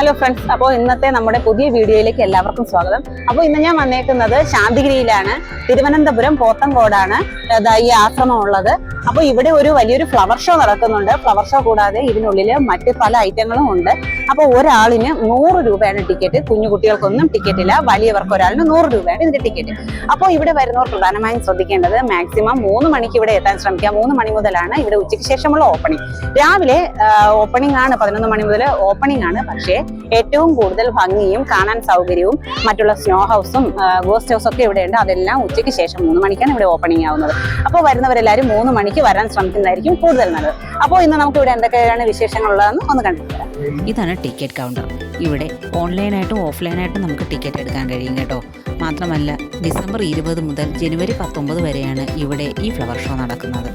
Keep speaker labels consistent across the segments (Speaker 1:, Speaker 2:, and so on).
Speaker 1: Hello friends അപ്പോൾ ഇന്നത്തെ നമ്മുടെ പുതിയ വീഡിയോയിലേക്ക് എല്ലാവർക്കും സ്വാഗതം. അപ്പോൾ ഇന്ന് ഞാൻ വന്നേക്കുന്നത് ശാന്തിഗിരിയിലാണ്. തിരുവനന്തപുരം പോത്തങ്കോടാണ് ഈ ആശ്രമം ഉള്ളത്. അപ്പോൾ ഇവിടെ ഒരു വലിയൊരു ഫ്ലവർ ഷോ നടക്കുന്നുണ്ട്. ഫ്ലവർ ഷോ കൂടാതെ ഇതിനുള്ളിൽ മറ്റ് പല ഐറ്റങ്ങളും ഉണ്ട്. അപ്പോൾ ഒരാളിന് നൂറ് രൂപയാണ് ടിക്കറ്റ് കുഞ്ഞു കുട്ടികൾക്കൊന്നും ടിക്കറ്റ് ഇല്ല. വലിയവർക്ക് ഒരാളിന് നൂറ് രൂപയാണ് ഇതിന്റെ ടിക്കറ്റ് അപ്പോൾ ഇവിടെ വരുന്നവർ പ്രധാനമായും ശ്രദ്ധിക്കേണ്ടത് മാക്സിമം മൂന്ന് മണിക്ക് ഇവിടെ എത്താൻ ശ്രമിക്കുക. മൂന്ന് മണി മുതലാണ് ഇവിടെ ഉച്ചയ്ക്ക് ശേഷമുള്ള ഓപ്പണിംഗ് രാവിലെ ഓപ്പണിംഗ് ആണ് പതിനൊന്ന് മണി മുതൽ ഓപ്പണിംഗ് ആണ്. പക്ഷേ ഏറ്റവും കൂടുതൽ ഭംഗിയും കാണാൻ സൗകര്യവും മറ്റുള്ള സ്നോ ഹൗസും ഗോസ്റ്റ് ഹൗസും ഒക്കെ ഇവിടെ ഉണ്ട് അതെല്ലാം ഉച്ചയ്ക്ക് ശേഷം മൂന്ന് മണിക്കാണ് ഇവിടെ ഓപ്പണിംഗ് ആവുന്നത്. അപ്പോൾ വരുന്നവരെല്ലാവരും മൂന്ന് മണിക്ക് വരാൻ ശ്രമിക്കുന്നതായിരിക്കും കൂടുതൽ നല്ലത്. അപ്പോൾ ഇന്ന് നമുക്ക് ഇവിടെ എന്തൊക്കെയാണ് വിശേഷങ്ങളുള്ളതെന്ന് ഒന്ന് കണ്ടിട്ട്
Speaker 2: ഇതാണ് ടിക്കറ്റ് കൗണ്ടർ. ഇവിടെ ഓൺലൈനായിട്ടും ഓഫ്ലൈനായിട്ടും നമുക്ക് ടിക്കറ്റ് എടുക്കാൻ കഴിയും കേട്ടോ. മാത്രമല്ല ഡിസംബർ ഇരുപത് മുതൽ ജനുവരി പത്തൊമ്പത് വരെയാണ് ഇവിടെ ഈ ഫ്ലവർ ഷോ നടക്കുന്നത്.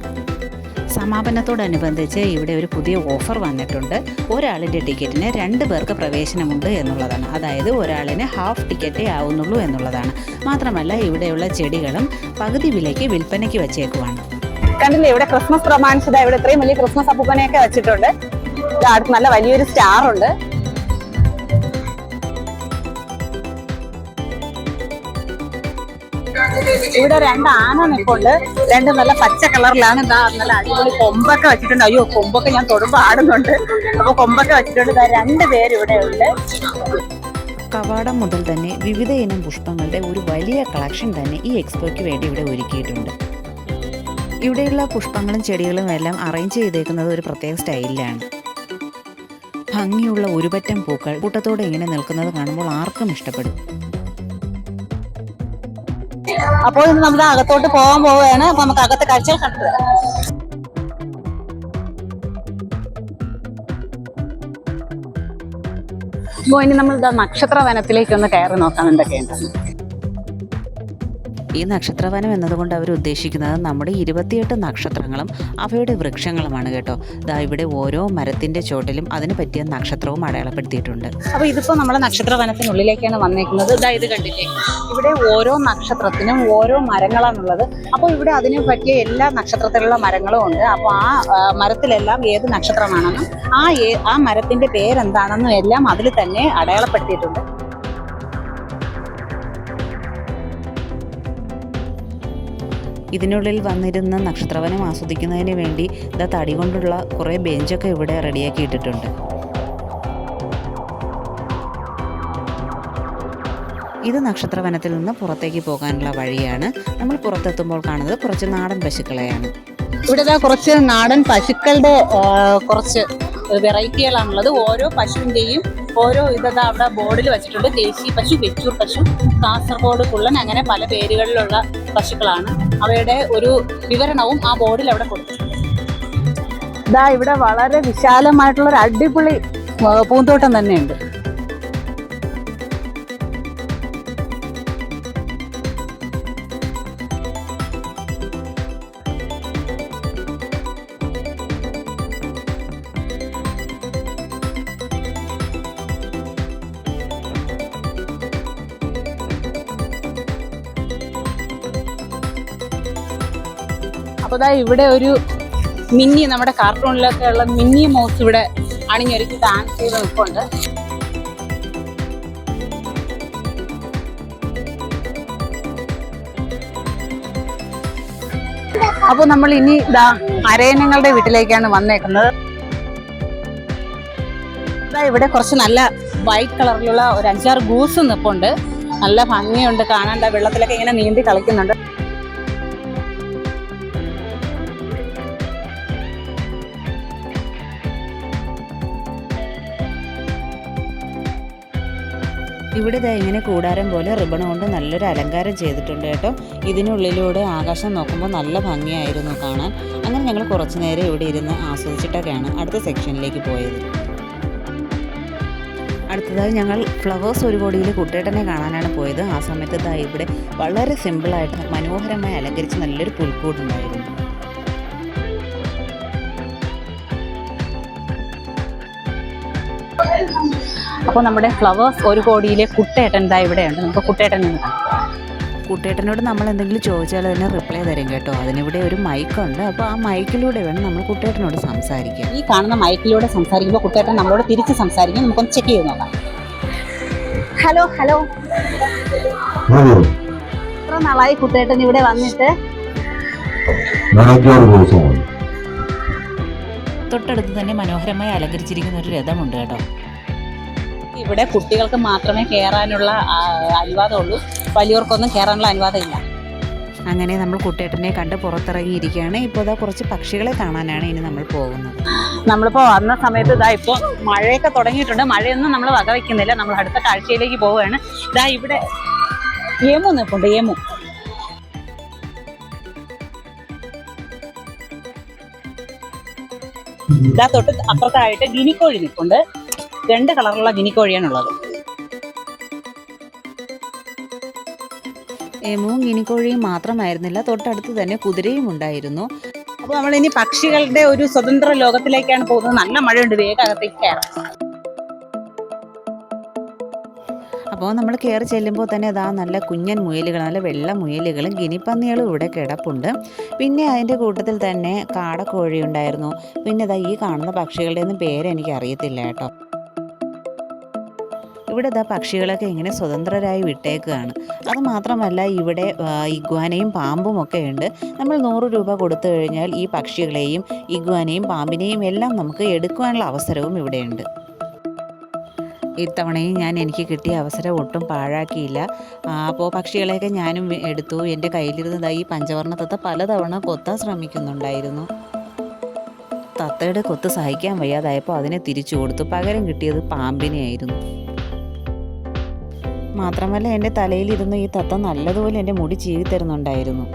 Speaker 2: സമാപനത്തോടനുബന്ധിച്ച് ഇവിടെ ഒരു പുതിയ ഓഫർ വന്നിട്ടുണ്ട്. ഒരാളിന്റെ ടിക്കറ്റിന് രണ്ട് പേർക്ക് പ്രവേശനമുണ്ട് എന്നുള്ളതാണ്. അതായത് ഒരാളിന് ഹാഫ് ടിക്കറ്റേ ആവുന്നുള്ളൂ എന്നുള്ളതാണ്. മാത്രമല്ല ഇവിടെയുള്ള ചെടികളും പകുതി വിലയ്ക്ക് വിൽപ്പനയ്ക്ക് വച്ചേക്കുവാണ്.
Speaker 1: കണ്ടില്ലേ? ഇവിടെ ക്രിസ്മസ് പ്രമാണിച്ചത് ഇവിടെ ഇത്രയും വലിയ ക്രിസ്മസ് അപ്പൂപ്പനെയൊക്കെ വെച്ചിട്ടുണ്ട്. അടുത്ത് നല്ല വലിയൊരു സ്റ്റാർ ഉണ്ട്. ഇവിടെ രണ്ട് ആന നിൽപ്പുണ്ട് രണ്ട് നല്ല പച്ച കളറിലാണ്. എന്താ നല്ല അടിപൊളി കൊമ്പൊക്കെ വെച്ചിട്ടുണ്ട്. അയ്യോ കൊമ്പൊക്കെ ഞാൻ തൊടുമ്പോ ആടുന്നുണ്ട്. അപ്പൊ കൊമ്പൊക്കെ വെച്ചിട്ടുണ്ട്. രണ്ട് പേര് ഇവിടെ ഉണ്ട്.
Speaker 2: കവാടം മുതൽ തന്നെ വിവിധ ഇനം പുഷ്പങ്ങളുടെ ഒരു വലിയ കളക്ഷൻ തന്നെ ഈ എക്സ്പോയ്ക്ക് വേണ്ടി ഇവിടെ ഒരുക്കിയിട്ടുണ്ട്. ഇവിടെയുള്ള പുഷ്പങ്ങളും ചെടികളും എല്ലാം അറേഞ്ച് ചെയ്തേക്കുന്നത് ഒരു പ്രത്യേക സ്റ്റൈലിലാണ്. ഭംഗിയുള്ള ഒരുപറ്റം പൂക്കൾ കൂട്ടത്തോടെ ഇങ്ങനെ നിൽക്കുന്നത് കാണുമ്പോൾ ആർക്കും ഇഷ്ടപ്പെടും.
Speaker 1: അപ്പോൾ ഇന്ന് നമ്മൾ അകത്തോട്ട് പോകാൻ പോവുകയാണ്. അപ്പൊ നമുക്ക് അകത്തെ കാഴ്ചകൾ കണ്ടു വരാം. അപ്പോൾ ഇനി നമ്മൾ നക്ഷത്ര വനത്തിലേക്ക് ഒന്ന് കയറി നോക്കാൻ എന്തൊക്കെയുണ്ടെന്ന്.
Speaker 2: ഈ നക്ഷത്രവനം എന്നതുകൊണ്ട് അവർ ഉദ്ദേശിക്കുന്നത് നമ്മുടെ ഇരുപത്തിയെട്ട് നക്ഷത്രങ്ങളും അവയുടെ വൃക്ഷങ്ങളുമാണ് കേട്ടോ. ദാ ഇവിടെ ഓരോ മരത്തിന്റെ ചോട്ടിലും അതിന് പറ്റിയ നക്ഷത്രവും അടയാളപ്പെടുത്തിയിട്ടുണ്ട്.
Speaker 1: അപ്പോൾ ഇതിപ്പോ നമ്മുടെ നക്ഷത്രവനത്തിനുള്ളിലേക്കാണ് വന്നേക്കുന്നത്. ഇതാ ഇത് കണ്ടില്ലേ? ഇവിടെ ഓരോ നക്ഷത്രത്തിനും ഓരോ മരങ്ങളാണുള്ളത്. അപ്പോൾ ഇവിടെ അതിന് പറ്റിയ എല്ലാ നക്ഷത്രത്തിലുള്ള മരങ്ങളും ഉണ്ട്. അപ്പോൾ ആ മരത്തിലെല്ലാം ഏത് നക്ഷത്രമാണെന്നും ആ ആ മരത്തിന്റെ പേരെന്താണെന്നും എല്ലാം അതിൽ തന്നെ അടയാളപ്പെടുത്തിയിട്ടുണ്ട്.
Speaker 2: ഇതിനുള്ളിൽ വന്നിരുന്ന നക്ഷത്രവനം ആസ്വദിക്കുന്നതിന് വേണ്ടി ഇതാ തടി കൊണ്ടുള്ള കുറേ ബെഞ്ചൊക്കെ ഇവിടെ റെഡിയാക്കി ഇട്ടിട്ടുണ്ട്. ഇത് നക്ഷത്രവനത്തിൽ നിന്ന് പുറത്തേക്ക് പോകാനുള്ള വഴിയാണ്. നമ്മൾ പുറത്തെത്തുമ്പോൾ കാണുന്നത് കുറച്ച് നാടൻ പശുക്കളെയാണ്.
Speaker 1: ഇവിടെ കുറച്ച് നാടൻ പശുക്കളുടെ കുറച്ച് വെറൈറ്റികളാണുള്ളത്. ഓരോ പശുവിന്റെയും ഓരോ ഇതത് അവിടെ ബോർഡിൽ വെച്ചിട്ടുണ്ട്. ദേശീയ പശു വെച്ചൂർ പശു കാസർഗോഡ് കുള്ളൻ അങ്ങനെ പല പേരുകളിലുള്ള പശുക്കളാണ്. അവയുടെ ഒരു വിവരണവും ആ ബോർഡിൽ അവിടെ കൊടുത്തിട്ടുണ്ട്. ഇതാ ഇവിടെ വളരെ വിശാലമായിട്ടുള്ള ഒരു അടിപൊളി പൂന്തോട്ടം തന്നെയുണ്ട്. അപ്പോൾ ദാ ഇവിടെ ഒരു മിന്നി നമ്മുടെ കാർട്ടൂണിലൊക്കെ ഉള്ള മിന്നി മൗസ് ഇവിടെ അണിഞ്ഞൊരുക്കി ഡാൻസ് ചെയ്ത് നിൽപ്പുണ്ട്. അപ്പോൾ നമ്മൾ ഇനി ഇതാ അരയനങ്ങളുടെ വീട്ടിലേക്കാണ് വന്നേക്കുന്നത്. ഇവിടെ കുറച്ച് നല്ല വൈറ്റ് കളറിലുള്ള ഒരു അഞ്ചാറ് ഗൂസ് നിൽപ്പുണ്ട് നല്ല ഭംഗിയുണ്ട് കാണാൻ. വെള്ളത്തിലൊക്കെ ഇങ്ങനെ നീന്തി കളിക്കുന്നുണ്ട്.
Speaker 2: ഇവിടെ ഇതാ ഇങ്ങനെ കൂടാരം പോലെ റിബൺ കൊണ്ട് നല്ലൊരു അലങ്കാരം ചെയ്തിട്ടുണ്ട് കേട്ടോ. ഇതിനുള്ളിലൂടെ ആകാശം നോക്കുമ്പോൾ നല്ല ഭംഗിയായിരുന്നു കാണാൻ. അങ്ങനെ ഞങ്ങൾ കുറച്ചു നേരം ഇവിടെ ഇരുന്ന് ആസ്വദിച്ചിട്ടൊക്കെയാണ് അടുത്ത സെക്ഷനിലേക്ക് പോയത്. അടുത്തതായി ഞങ്ങൾ ഫ്ലവേഴ്സ് ഒരു കോടിയിൽ കുട്ടേട്ടനെ കാണാനാണ് പോയത്. ആ സമയത്ത് ഇതാ ഇവിടെ വളരെ സിമ്പിളായിട്ട് മനോഹരമായി അലങ്കരിച്ച് നല്ലൊരു പുൽക്കൂടുണ്ടായിരുന്നു.
Speaker 1: അപ്പോൾ നമ്മുടെ ഫ്ലവേഴ്സ് ഒരു കോടിയിലെ കുട്ടേട്ടൻ ദാ ഇവിടെയുണ്ട്. നമുക്ക് കുട്ടേട്ടൻ കാണാം.
Speaker 2: കുട്ടേട്ടനോട് നമ്മൾ എന്തെങ്കിലും ചോദിച്ചാൽ അതിന് റിപ്ലൈ തരും കേട്ടോ. അതിനിവിടെ ഒരു മൈക്കുണ്ട് അപ്പോൾ ആ മൈക്കിലൂടെ വേണം നമ്മൾ കുട്ടേട്ടനോട് സംസാരിക്കാൻ.
Speaker 1: ഈ കാണുന്ന മൈക്കിലൂടെ സംസാരിക്കുമ്പോൾ കുട്ടേട്ടൻ നമ്മളോട് തിരിച്ച് സംസാരിക്കും. നമുക്കൊന്ന് ചെക്ക് ചെയ്ത് നോക്കാം. ഹലോ ഹലോ എത്ര നാളായി കുട്ടേട്ടൻ ഇവിടെ വന്നിട്ട്.
Speaker 2: തൊട്ടടുത്ത് തന്നെ മനോഹരമായി അലങ്കരിച്ചിരിക്കുന്ന ഒരു രഥമുണ്ട് കേട്ടോ.
Speaker 1: ഇവിടെ കുട്ടികൾക്ക് മാത്രമേ കയറാനുള്ള അനുവാദമുള്ളൂ. വലിയവർക്കൊന്നും കയറാനുള്ള അനുവാദം ഇല്ല
Speaker 2: അങ്ങനെ നമ്മൾ കുട്ടേട്ടനെ കണ്ട് പുറത്തിറങ്ങിയിരിക്കുകയാണ്. ഇപ്പോൾ ഇതാ കുറച്ച് പക്ഷികളെ കാണാനാണ് ഇനി നമ്മൾ പോകുന്നത്.
Speaker 1: നമ്മളിപ്പോൾ വന്ന സമയത്ത് ഇതാ ഇപ്പോൾ മഴയൊക്കെ തുടങ്ങിയിട്ടുണ്ട്. മഴയൊന്നും നമ്മൾ വകവയ്ക്കുന്നില്ല നമ്മൾ അടുത്ത കാഴ്ചയിലേക്ക് പോവുകയാണ്. ഇതാ ഇവിടെ ഏമു നിൽപ്പുണ്ട്. ഏമു ഇതാ തൊട്ട് അപ്പുറത്തായിട്ട് ഗിനിക്കോഴി നിൽപ്പുണ്ട്. രണ്ട് കളറുള്ള ഗിനിക്കോഴിയാണുള്ളത്
Speaker 2: എമുവും ഗിനിക്കോഴിയും മാത്രമായിരുന്നില്ല. തൊട്ടടുത്ത് തന്നെ കുതിരയും ഉണ്ടായിരുന്നു.
Speaker 1: അപ്പൊ നമ്മൾ ഇനി പക്ഷികളുടെ ഒരു സ്വതന്ത്ര ലോകത്തിലേക്കാണ് പോകുന്നത്. നല്ല മഴയുണ്ട്. വേഗം അകത്തേക്ക് കയറാം.
Speaker 2: അപ്പോൾ നമ്മൾ കയറി ചെല്ലുമ്പോൾ തന്നെ ഇതാ നല്ല കുഞ്ഞൻ മുയലുകൾ നല്ല വെള്ള മുയലുകളും ഗിനിപ്പന്നികളും ഇവിടെ കിടപ്പുണ്ട്. പിന്നെ അതിന്റെ കൂട്ടത്തിൽ തന്നെ കാടക്കോഴി ഉണ്ടായിരുന്നു. പിന്നെ ഇതാ ഈ കാണുന്ന പക്ഷികളുടെ ഒന്നും പേര് എനിക്ക് അറിയത്തില്ല കേട്ടോ. ഇവിടെ ഇതാ പക്ഷികളൊക്കെ ഇങ്ങനെ സ്വതന്ത്രരായി വിട്ടേക്കുകയാണ്. അത് മാത്രമല്ല ഇവിടെ ഇഗ്വാനയും പാമ്പും ഒക്കെ ഉണ്ട്. നമ്മൾ നൂറ് രൂപ കൊടുത്തു കഴിഞ്ഞാൽ ഈ പക്ഷികളെയും ഇഗ്വാനയും പാമ്പിനെയും എല്ലാം നമുക്ക് എടുക്കുവാനുള്ള അവസരവും ഇവിടെയുണ്ട്. ഇത്തവണയും ഞാൻ എനിക്ക് കിട്ടിയ അവസരം ഒട്ടും പാഴാക്കിയില്ല. അപ്പോൾ പക്ഷികളെയൊക്കെ ഞാനും എടുത്തു. എന്റെ കയ്യിലിരുന്നതായി ഈ പഞ്ചവർണ തത്ത പലതവണ കൊത്താൻ ശ്രമിക്കുന്നുണ്ടായിരുന്നു. തത്തയുടെ കൊത്ത് സഹിക്കാൻ വയ്യാതായപ്പോൾ അതിനെ തിരിച്ചു കൊടുത്തു. പകരം കിട്ടിയത് പാമ്പിനെയായിരുന്നു. മാത്രമല്ല എന്റെ തലയിലിരുന്ന് ഈ തത്ത നല്ലതുപോലെ എന്റെ മുടി ചീകി തരുന്നുണ്ടായിരുന്നു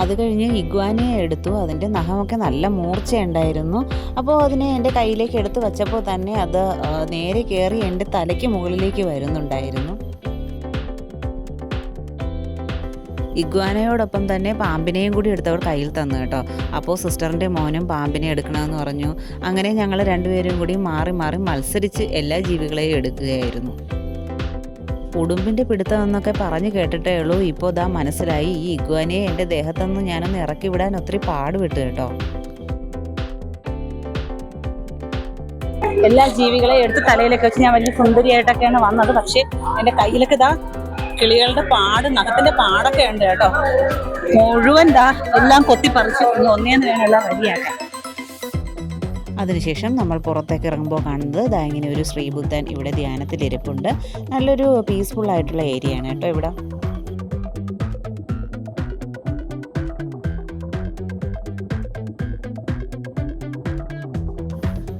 Speaker 2: അത് കഴിഞ്ഞ് ഇഗ്വാനിയെ എടുത്തു. അതിന്റെ നഖമൊക്കെ നല്ല മൂർച്ചയുണ്ടായിരുന്നു. അപ്പോൾ അതിനെ എന്റെ കയ്യിലേക്ക് എടുത്ത് വച്ചപ്പോൾ തന്നെ അത് നേരെ കയറി എന്റെ തലയ്ക്ക് മുകളിലേക്ക് വരുന്നുണ്ടായിരുന്നു. ഇഗ്വാനയോടൊപ്പം തന്നെ പാമ്പിനെയും കൂടി എടുത്തവർ കയ്യിൽ തന്നു കേട്ടോ. അപ്പോൾ സിസ്റ്ററിന്റെ മോനും പാമ്പിനെ എടുക്കണമെന്ന് പറഞ്ഞു. അങ്ങനെ ഞങ്ങൾ രണ്ടുപേരും കൂടി മാറി മാറി മത്സരിച്ച് എല്ലാ ജീവികളെയും എടുക്കുകയായിരുന്നു. ഉടുമ്പിന്റെ പിടുത്തം എന്നൊക്കെ പറഞ്ഞു കേട്ടിട്ടേ ഉള്ളൂ. ഇപ്പോൾ ഇതാ മനസ്സിലായി. ഈ ഇഗ്വാനയെ എന്റെ ദേഹത്തുനിന്ന് ഞാനൊന്ന് ഇറക്കി വിടാൻ ഒത്തിരി പാടുപെട്ടു കേട്ടോ.
Speaker 1: എല്ലാ ജീവികളെയും എടുത്ത് തലയിലൊക്കെ വെച്ച് ഞാൻ വലിയ സുന്ദരിയായിട്ടൊക്കെയാണ് വന്നത്. പക്ഷേ എന്റെ കയ്യിലൊക്കെ ഇതാ കിളികളുടെ പാട് നഖത്തിന്റെ പാടൊക്കെ ഉണ്ട് കേട്ടോ. മുഴുവൻ ദാ എല്ലാം കൊത്തിപ്പറിച്ച് ഒന്നേന്ന് വേണം റെഡിയാക്കാൻ.
Speaker 2: അതിനുശേഷം നമ്മൾ പുറത്തേക്ക് ഇറങ്ങുമ്പോൾ കാണുന്നത് ദാ ഇങ്ങനെ ഒരു ശ്രീബുദ്ധൻ ഇവിടെ ധ്യാനത്തിലിരിപ്പുണ്ട്. നല്ലൊരു പീസ്ഫുൾ ആയിട്ടുള്ള ഏരിയയാണ് കേട്ടോ ഇവിടെ.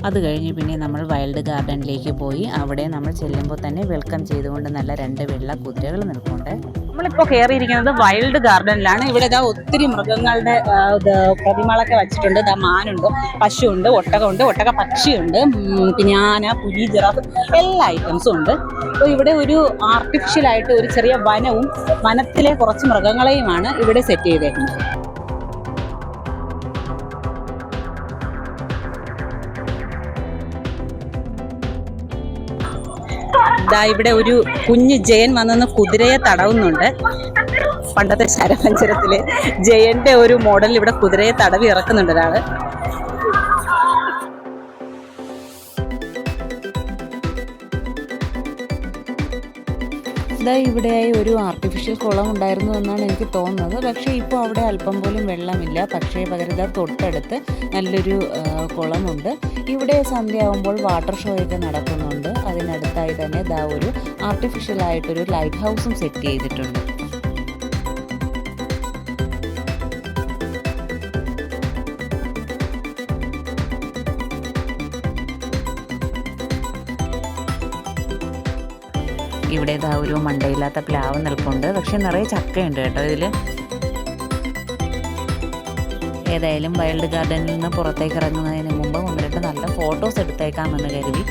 Speaker 2: അത് കഴിഞ്ഞ് പിന്നെ നമ്മൾ വൈൽഡ് ഗാർഡനിലേക്ക് പോയി. അവിടെ നമ്മൾ ചെല്ലുമ്പോൾ തന്നെ വെൽക്കം ചെയ്തുകൊണ്ട് നല്ല രണ്ട് വെള്ള കുതിരകൾ നിൽക്കുന്നുണ്ട്
Speaker 1: നമ്മളിപ്പോൾ കയറിയിരിക്കുന്നത് വൈൽഡ് ഗാർഡനിലാണ് ഇവിടെ ഇതാ ഒത്തിരി മൃഗങ്ങളുടെ പ്രതിമകളൊക്കെ വെച്ചിട്ടുണ്ട്. ഇതാ മാനുണ്ട് പശുവുണ്ട് ഒട്ടകമുണ്ട് ഒട്ടക പക്ഷിയുണ്ട് പിന്നെ ആന പുലി ജിറാഫ് എല്ലാ ഐറ്റംസും ഉണ്ട്. അപ്പോൾ ഇവിടെ ഒരു ആർട്ടിഫിഷ്യലായിട്ട് ഒരു ചെറിയ വനവും വനത്തിലെ കുറച്ച് മൃഗങ്ങളെയുമാണ് ഇവിടെ സെറ്റ് ചെയ്തേക്കുന്നത്. ദാ ഇവിടെ ഒരു കുഞ്ഞു ജയൻ വന്നെന്ന് കുതിരയെ തടവുന്നുണ്ട്. പണ്ടത്തെ ശരപഞ്ചരത്തിലെ ജയന്റെ ഒരു മോഡൽ ഇവിടെ കുതിരയെ തടവി ഇറക്കുന്നുണ്ട് ഒരാൾ.
Speaker 2: ഇതാ ഇവിടെയായി ഒരു ആർട്ടിഫിഷ്യൽ കുളം ഉണ്ടായിരുന്നു എന്നാണ് എനിക്ക് തോന്നുന്നത്. പക്ഷേ ഇപ്പോൾ അവിടെ അല്പം പോലും വെള്ളമില്ല. പക്ഷേ പകരം തൊട്ടടുത്ത് നല്ലൊരു കുളമുണ്ട്. ഇവിടെ സന്ധ്യയാകുമ്പോൾ വാട്ടർ ഷോ ഒക്കെ നടക്കുന്നുണ്ട് അതിനടുത്തായി തന്നെ ഇതാ ഒരു ആർട്ടിഫിഷ്യൽ ആയിട്ടൊരു ലൈറ്റ് ഹൗസും സെറ്റ് ചെയ്തിട്ടുണ്ട്. ഇവിടെ ഇതാ ഒരു മണ്ടയില്ലാത്ത പ്ലാവ് നിൽപ്പുണ്ട്. പക്ഷെ നിറയെ ചക്കയുണ്ട് കേട്ടോ ഇതിൽ ഏതായാലും വൈൽഡ് ഗാർഡനിൽ നിന്ന് പുറത്തേക്ക് ഇറങ്ങുന്നതിന് മുമ്പ് രണ്ട് നല്ല ഫോട്ടോസ് എടുത്തേക്കാമെന്ന് കരുതി.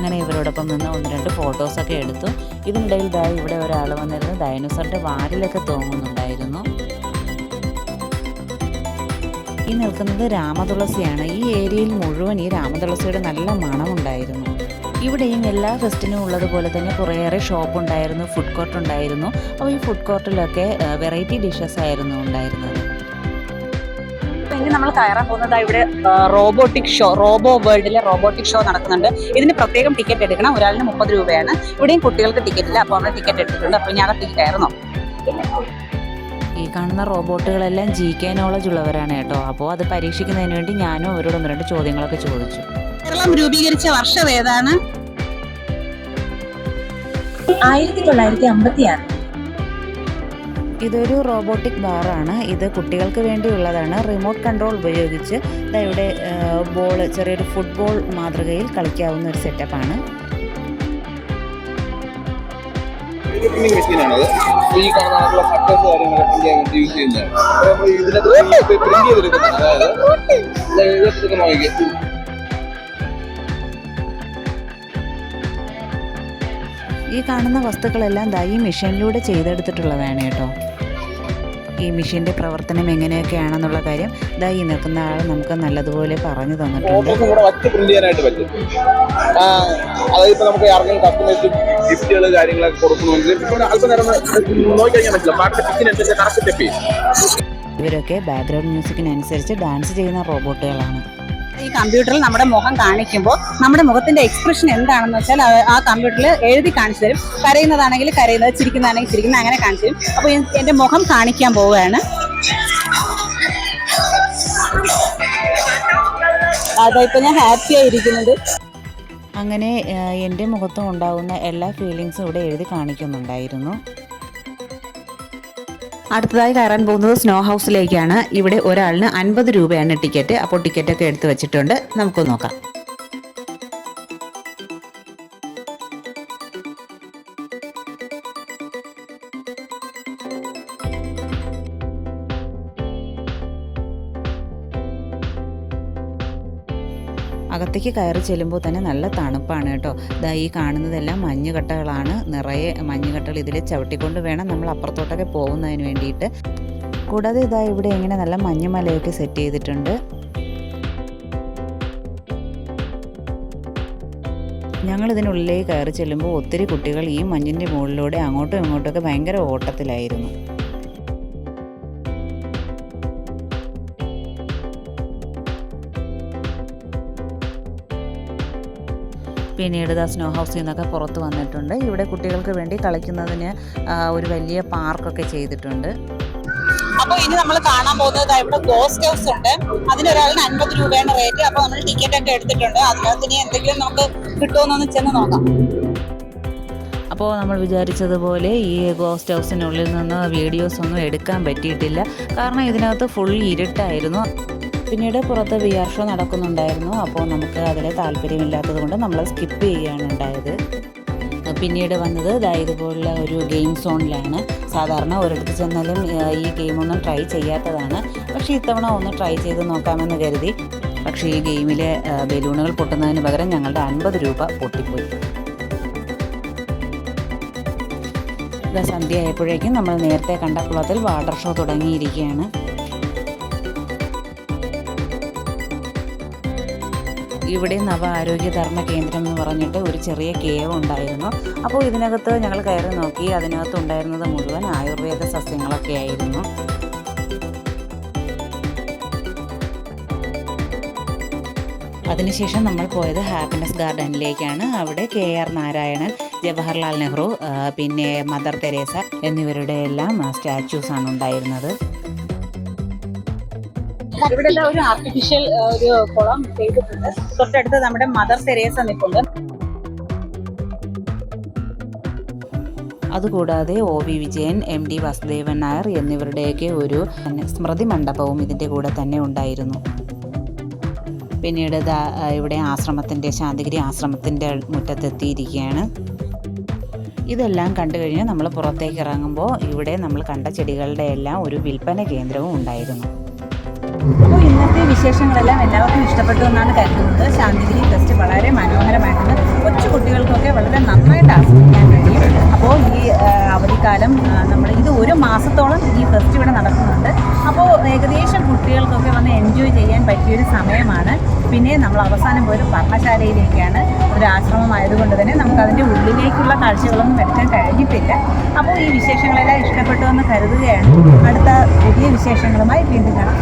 Speaker 2: അങ്ങനെ ഇവരോടൊപ്പം നിന്ന് ഒന്ന് രണ്ട് ഫോട്ടോസൊക്കെ എടുത്തു. ഇതിനിടയിൽ ദാ ഇവിടെ ഒരാൾ വന്നിരുന്നു. ഡൈനോസറിന്റെ വാലിലൊക്കെ തോന്നുന്നുണ്ടായിരുന്നു. ഈ നിൽക്കുന്നത് രാമതുളസിയാണ്. ഈ ഏരിയയിൽ മുഴുവൻ ഈ രാമതുളസിയുടെ നല്ല മണമുണ്ടായിരുന്നു. ഇവിടെയും എല്ലാ ഫെസ്റ്റിനും ഉള്ളതുപോലെ തന്നെ കുറേയേറെ ഷോപ്പ് ഉണ്ടായിരുന്നു ഫുഡ് കോർട്ട് ഉണ്ടായിരുന്നു. അപ്പോൾ ഈ ഫുഡ് കോർട്ടിലൊക്കെ വെറൈറ്റി ഡിഷസ് ആയിരുന്നു ഉണ്ടായിരുന്നത്.
Speaker 1: ഇനി നമ്മൾ കയറാൻ പോകുന്നത് ഇവിടെ റോബോട്ടിക് ഷോ റോബോ വേൾഡിലെ റോബോട്ടിക് ഷോ നടക്കുന്നുണ്ട്. ഇതിന് പ്രത്യേകം ടിക്കറ്റ് എടുക്കണം. ഒരാളിന് മുപ്പത് രൂപയാണ്. ഇവിടെയും കുട്ടികൾക്ക് ടിക്കറ്റ് ഇല്ല. അപ്പോൾ നമ്മൾ ടിക്കറ്റ് എടുത്തിട്ടുണ്ട്. അപ്പോൾ ഞാൻ അകത്തേക്ക് കയറുന്നു.
Speaker 2: ഈ കാണുന്ന റോബോട്ടുകളെല്ലാം ജി കെ നോളജ് ഉള്ളവരാണ് കേട്ടോ. അപ്പോൾ അത് പരീക്ഷിക്കുന്നതിന് വേണ്ടി ഞാനും അവരോട് ഒന്ന് രണ്ട് ചോദ്യങ്ങളൊക്കെ ചോദിച്ചു.
Speaker 1: കേരളം രൂപീകരിച്ച വർഷം ഏതാണ്?
Speaker 3: ആയിരത്തി തൊള്ളായിരത്തി അമ്പത്തി ആറ്
Speaker 2: ഇതൊരു റോബോട്ടിക് ബാറാണ്. ഇത് കുട്ടികൾക്ക് വേണ്ടിയുള്ളതാണ്. റിമോട്ട് കൺട്രോൾ ഉപയോഗിച്ച് ദാ ഇവിടെ ബോൾ ചെറിയൊരു ഫുട്ബോൾ മാതൃകയിൽ കളിക്കാവുന്ന ഒരു സെറ്റപ്പാണ്.
Speaker 4: പ്രിന്റിംഗ് മെഷീനാണത്. ഈ കാണുന്ന ഫട്ടേഴ്സ് കാര്യങ്ങളൊക്കെ പ്രിന്റ് ചെയ്യാൻ വേണ്ടി യൂസ് ചെയ്യുന്നതാണ്. അപ്പോൾ നമ്മൾ ഇതിനകത്ത് പ്രിന്റ് ചെയ്തെടുക്കുന്നത് അതായത് ഇതെടുക്കുന്ന നോക്കി
Speaker 2: ഈ കാണുന്ന വസ്തുക്കളെല്ലാം ദാ ഈ മെഷീനിലൂടെ ചെയ്തെടുത്തിട്ടുള്ളതാണ് കേട്ടോ. ഈ മെഷീന്റെ പ്രവർത്തനം എങ്ങനെയൊക്കെയാണെന്നുള്ള കാര്യം ഇതാ ഈ നിൽക്കുന്ന ആൾ നമുക്ക് നല്ലതുപോലെ പറഞ്ഞു തന്നിട്ടുണ്ട്.
Speaker 4: അതായത് നമുക്ക് ആർക്കെങ്കിലും കസ്റ്റമേഴ്സ് ഗിഫ്റ്റുകൾ കാര്യങ്ങളൊക്കെ കൊടുക്കണമെങ്കിൽ അല്പനേരം നോക്കിക്കഴിഞ്ഞാൽ മനസ്സിലാവും പാട്ടിന്റെ പിച്ചിനനുസരിച്ച് കറക്റ്റ് സ്റ്റെപ്പ് ചെയ്യും.
Speaker 2: ഇവരൊക്കെ ബാക്ക്ഗ്രൗണ്ട് മ്യൂസിക്കിനനുസരിച്ച് ഡാൻസ് ചെയ്യുന്ന റോബോട്ടുകളാണ്
Speaker 1: ഈ കമ്പ്യൂട്ടറിൽ നമ്മുടെ മുഖം കാണിക്കുമ്പോൾ നമ്മുടെ മുഖത്തിന്റെ എക്സ്പ്രഷൻ എന്താണെന്ന് വെച്ചാൽ ആ- കമ്പ്യൂട്ടറിൽ എഴുതി കാണിച്ചു തരും. കരയുന്നതാണെങ്കിൽ കരയുന്നത് ചിരിക്കുന്നതാണെങ്കിൽ ചിരിക്കുന്നത് അങ്ങനെ കാണിച്ചു തരും. അപ്പോൾ എന്റെ മുഖം കാണിക്കാൻ പോവുകയാണ്. അതാ ഇപ്പൊ ഞാൻ ഹാപ്പി ആയിരിക്കുന്നത്
Speaker 2: അങ്ങനെ എന്റെ മുഖത്തും ഉണ്ടാകുന്ന എല്ലാ ഫീലിങ്സും ഇവിടെ എഴുതി കാണിക്കുന്നുണ്ടായിരുന്നു. അടുത്തതായി കയറാൻ പോകുന്നത് സ്നോ ഹൗസിലേക്കാണ് ഇവിടെ ഒരാളിന് അൻപത് രൂപയാണ് ടിക്കറ്റ് അപ്പോൾ ടിക്കറ്റൊക്കെ എടുത്തു വെച്ചിട്ടുണ്ട്. നമുക്ക് നോക്കാം. അകത്തേക്ക് കയറി ചെല്ലുമ്പോൾ തന്നെ നല്ല തണുപ്പാണ് കേട്ടോ. ദാ ഈ കാണുന്നതെല്ലാം മഞ്ഞുകട്ടകളാണ്. നിറയെ മഞ്ഞുകട്ടകൾ ഇതിൽ ചവിട്ടിക്കൊണ്ട് വേണം നമ്മൾ അപ്പുറത്തോട്ടൊക്കെ പോകുന്നതിന് വേണ്ടിയിട്ട്. കൂടാതെ ഇതാ ഇവിടെ ഇങ്ങനെ നല്ല മഞ്ഞുമലയൊക്കെ സെറ്റ് ചെയ്തിട്ടുണ്ട്. ഞങ്ങൾ ഇതിനുള്ളിലേക്ക് കയറി ചെല്ലുമ്പോൾ ഒത്തിരി കുട്ടികൾ ഈ മഞ്ഞിന്റെ മുകളിലൂടെ അങ്ങോട്ടും ഇങ്ങോട്ടൊക്കെ ഭയങ്കര ഓട്ടത്തിലായിരുന്നു. പിന്നീട് ദാ സ്നോ ഹൗസിൽ നിന്നൊക്കെ പുറത്ത് വന്നിട്ടുണ്ട്. ഇവിടെ കുട്ടികൾക്ക് വേണ്ടി കളിക്കുന്നതിന് ഒരു വലിയ പാർക്കൊക്കെ ചെയ്തിട്ടുണ്ട്.
Speaker 1: അപ്പൊ ഇനി നമ്മൾ കാണാൻ പോകുന്നത് ഇവിടെ ഗോസ്റ്റ് ഹൗസ് ഉണ്ട്. അതിനൊരാളിന് അൻപത് രൂപയാണ് റേറ്റ് അപ്പൊ നമ്മൾ ടിക്കറ്റ് ഒക്കെ എടുത്തിട്ടുണ്ട്. അതിനകത്ത് ഇനി എന്തെങ്കിലും നമുക്ക് കിട്ടുമെന്നൊന്ന് ചെന്ന് നോക്കാം.
Speaker 2: അപ്പോൾ നമ്മൾ വിചാരിച്ചതുപോലെ ഈ ഗോസ്റ്റ് ഹൗസിനുള്ളിൽ നിന്ന് വീഡിയോസ് ഒന്നും എടുക്കാൻ പറ്റിയിട്ടില്ല. കാരണം ഇതിനകത്ത് ഫുൾ ഇരുട്ടായിരുന്നു. പിന്നീട് പുറത്ത് വി ആർ ഷോ നടക്കുന്നുണ്ടായിരുന്നു. അപ്പോൾ നമുക്ക് അതിൽ താല്പര്യമില്ലാത്തത് കൊണ്ട് നമ്മൾ സ്കിപ്പ് ചെയ്യുകയാണ് ഉണ്ടായത്. പിന്നീട് വന്നത് ദാ ഇതുപോലുള്ള ഒരു ഗെയിം സോണിലാണ് സാധാരണ ഒരിടത്ത് ചെന്നാലും ഈ ഗെയിമൊന്നും ട്രൈ ചെയ്യാത്തതാണ്. പക്ഷേ ഇത്തവണ ഒന്ന് ട്രൈ ചെയ്ത് നോക്കാമെന്ന് കരുതി. പക്ഷേ ഈ ഗെയിമിലെ ബലൂണുകൾ പൊട്ടുന്നതിന് പകരം ഞങ്ങളുടെ അൻപത് രൂപ പൊട്ടിപ്പോയി. സന്ധ്യയായപ്പോഴേക്കും നമ്മൾ നേരത്തെ കണ്ട കുളത്തിൽ വാട്ടർ ഷോ തുടങ്ങിയിരിക്കുകയാണ്. ഇവിടെ നവ ആരോഗ്യ ധർമ്മ കേന്ദ്രം എന്ന് പറഞ്ഞിട്ട് ഒരു ചെറിയ കേവ് ഉണ്ടായിരുന്നു. അപ്പോൾ ഇതിനകത്ത് ഞങ്ങൾ കയറി നോക്കി. അതിനകത്ത് ഉണ്ടായിരുന്നത് മുഴുവൻ ആയുർവേദ സസ്യങ്ങളൊക്കെ ആയിരുന്നു. അതിനുശേഷം നമ്മൾ പോയത് ഹാപ്പിനെസ് ഗാർഡനിലേക്കാണ്. അവിടെ കെ ആർ നാരായണൻ ജവഹർലാൽ നെഹ്റു പിന്നെ മദർ തെരേസ എന്നിവരുടെ എല്ലാം സ്റ്റാച്യൂസ് ആണ് ഉണ്ടായിരുന്നത്.
Speaker 1: ഇവിടെ ഒരു ആർട്ടിഫിഷ്യൽ ഒരു കുളം ചെയ്തിട്ടുണ്ട്. തൊട്ടടുത്ത് നമ്മുടെ മദർ തെരേസ നിൽപ്പുണ്ട്
Speaker 2: അതുകൂടാതെ O V Vijayan M D Vasudevan Nair എന്നിവരുടെയൊക്കെ ഒരു സ്മൃതി മണ്ഡപവും ഇതിന്റെ കൂടെ തന്നെ ഉണ്ടായിരുന്നു. പിന്നീട് ഇവിടെ ആശ്രമത്തിന്റെ ശാന്തിഗിരി ആശ്രമത്തിന്റെ മുറ്റത്തെത്തിയിരിക്കുകയാണ്. ഇതെല്ലാം കണ്ടു കഴിഞ്ഞാൽ നമ്മൾ പുറത്തേക്ക് ഇറങ്ങുമ്പോൾ ഇവിടെ നമ്മൾ കണ്ട ചെടികളുടെ എല്ലാം ഒരു വിൽപ്പന കേന്ദ്രവും ഉണ്ടായിരുന്നു.
Speaker 1: വിശേഷങ്ങളെല്ലാം എല്ലാവർക്കും ഇഷ്ടപ്പെട്ടു എന്നാണ് കരുതുന്നത്. ശാന്തിഗിരി ഫെസ്റ്റ് വളരെ മനോഹരമായിട്ടുണ്ട്. കൊച്ചു കുട്ടികൾക്കൊക്കെ വളരെ നന്നായിട്ട് ആസ്വദിക്കാൻ കഴിയും. അപ്പോൾ ഈ അവധിക്കാലം നമ്മൾ ഇത് ഒരു മാസത്തോളം ഈ ഫെസ്റ്റ് ഇവിടെ നടക്കുന്നുണ്ട്. അപ്പോൾ ഏകദേശം കുട്ടികൾക്കൊക്കെ വന്ന് എൻജോയ് ചെയ്യാൻ പറ്റിയൊരു സമയമാണ്. പിന്നെ നമ്മൾ അവസാനം പോയൊരു പർണശാലയിലേക്കാണ് ഒരു ആശ്രമമായതുകൊണ്ട് തന്നെ നമുക്ക് അതിന്റെ ഉള്ളിലേക്കുള്ള കാഴ്ചകളൊന്നും എടുക്കാൻ കഴിഞ്ഞിട്ടില്ല. അപ്പോൾ ഈ വിശേഷങ്ങളെല്ലാം ഇഷ്ടപ്പെട്ടു എന്ന് കരുതുകയാണ്. അടുത്ത പുതിയ വിശേഷങ്ങളുമായി വീണ്ടും കാണാം.